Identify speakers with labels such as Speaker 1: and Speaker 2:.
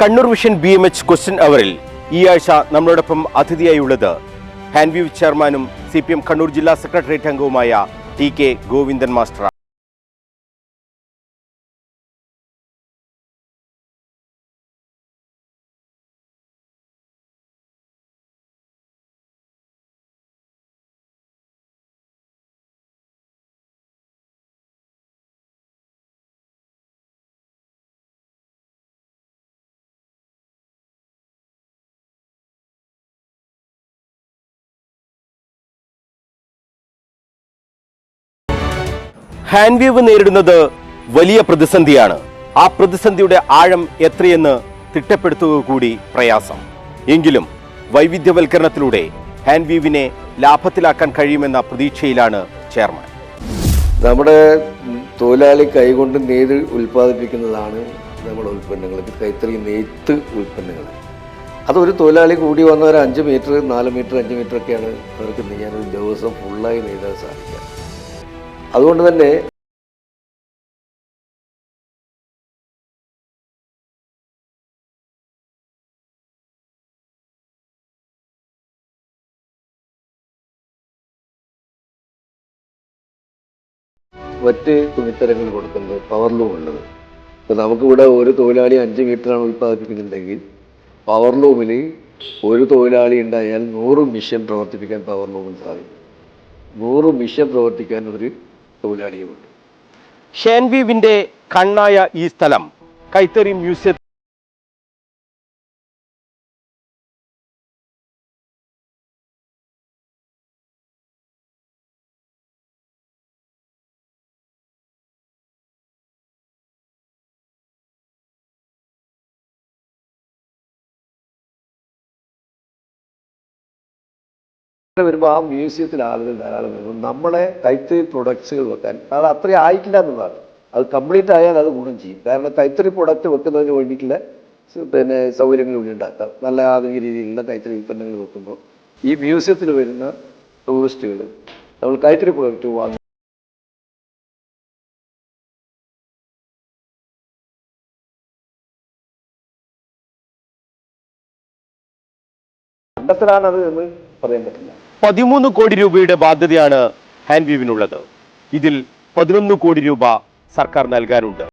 Speaker 1: Kannur vision B M H question അവറിൽ ഈ ആഴ്ച നമ്മളോടൊപ്പം അതിഥിയായി അതിഥിയായുള്ളത് ഹാൻവ്യൂ ചെയർമാനും സി പി എം കണ്ണൂർ ജില്ലാ സെക്രട്ടേറിയറ്റ് അംഗവുമായ ടി കെ ഗോവിന്ദൻ മാസ്റ്റർ ഹാൻവ്യൂവ് നേരിടുന്നത് വലിയ പ്രതിസന്ധിയാണ്. ആ പ്രതിസന്ധിയുടെ ആഴം എത്രയെന്ന് തിട്ടപ്പെടുത്തുക കൂടി പ്രയാസം. എങ്കിലും വൈവിധ്യവൽക്കരണത്തിലൂടെ ഹാൻഡ് വീവിനെ ലാഭത്തിലാക്കാൻ കഴിയുമെന്ന പ്രതീക്ഷയിലാണ് ചെയർമാൻ.
Speaker 2: നമ്മുടെ തൊഴിലാളി കൈകൊണ്ട് നെയ്ത് ഉൽപ്പാദിപ്പിക്കുന്നതാണ് നമ്മുടെ ഉൽപ്പന്നങ്ങൾ കൈത്തറി നെയ്ത്ത് ഉൽപ്പന്നങ്ങൾ. അതൊരു തൊഴിലാളി കൂടി വന്ന അഞ്ച് മീറ്റർ നാല് മീറ്റർ അഞ്ച് മീറ്റർ ഒക്കെയാണ് അവർക്ക് നെയ്യാൻ ഒരു ദിവസം ഫുള്ളായി നെയ്താൻ സാധിക്കുക. അതുകൊണ്ട് തന്നെ മറ്റ് തുണിത്തരങ്ങൾ കൊടുക്കുന്നത് പവർ ലൂം ഉള്ളത്. ഇപ്പൊ നമുക്കിവിടെ ഒരു തൊഴിലാളി അഞ്ച് മീറ്ററാണ് ഉൽപ്പാദിപ്പിക്കുന്നുണ്ടെങ്കിൽ പവർ ലൂമിന് ഒരു തൊഴിലാളി ഉണ്ടായാൽ നൂറ് മിഷൻ പ്രവർത്തിപ്പിക്കാൻ പവർ ലൂമിന് സാധിക്കും. നൂറ് മിഷൻ പ്രവർത്തിക്കാൻ ഒരു തൊഴിലാളിയുമുണ്ട്
Speaker 1: ഹാൻവ്യൂവിന്റെ കണ്ണായ ഈ സ്ഥലം കൈത്തറി മ്യൂസിയം
Speaker 2: ഇവിടെ വരുമ്പോൾ ആ മ്യൂസിയത്തിൽ ആളുകൾ ധാരാളം വരുമ്പോൾ നമ്മളെ കൈത്തറി പ്രൊഡക്ട്സുകൾ വെക്കാൻ അത് അത്രയും ആയിട്ടില്ല എന്നതാണ് അത് കംപ്ലീറ്റ് ആയാൽ അത് ഗുണം ചെയ്യും. കാരണം കൈത്തറി പ്രൊഡക്റ്റ് വെക്കുന്നതിന് വേണ്ടിയിട്ടുള്ള പിന്നെ സൗകര്യങ്ങൾ ഇവിടെ ഉണ്ടാക്കാം. നല്ല ആധുനിക രീതിയിലുള്ള കൈത്തറി ഉൽപ്പന്നങ്ങൾ വെക്കുമ്പോൾ ഈ മ്യൂസിയത്തിൽ വരുന്ന ടൂറിസ്റ്റുകൾ നമ്മൾ കൈത്തറി പ്രൊഡക്റ്റ് വാങ്ങും കണ്ടെത്തലാണത് എന്ന് പറയാൻ പറ്റില്ല.
Speaker 1: പതിമൂന്ന് കോടി രൂപയുടെ ബാധ്യതയാണ് ഹാൻവ്യൂവിനുള്ളത് ഇതിൽ പതിനൊന്ന് കോടി രൂപ സർക്കാർ നൽകാനുണ്ട്.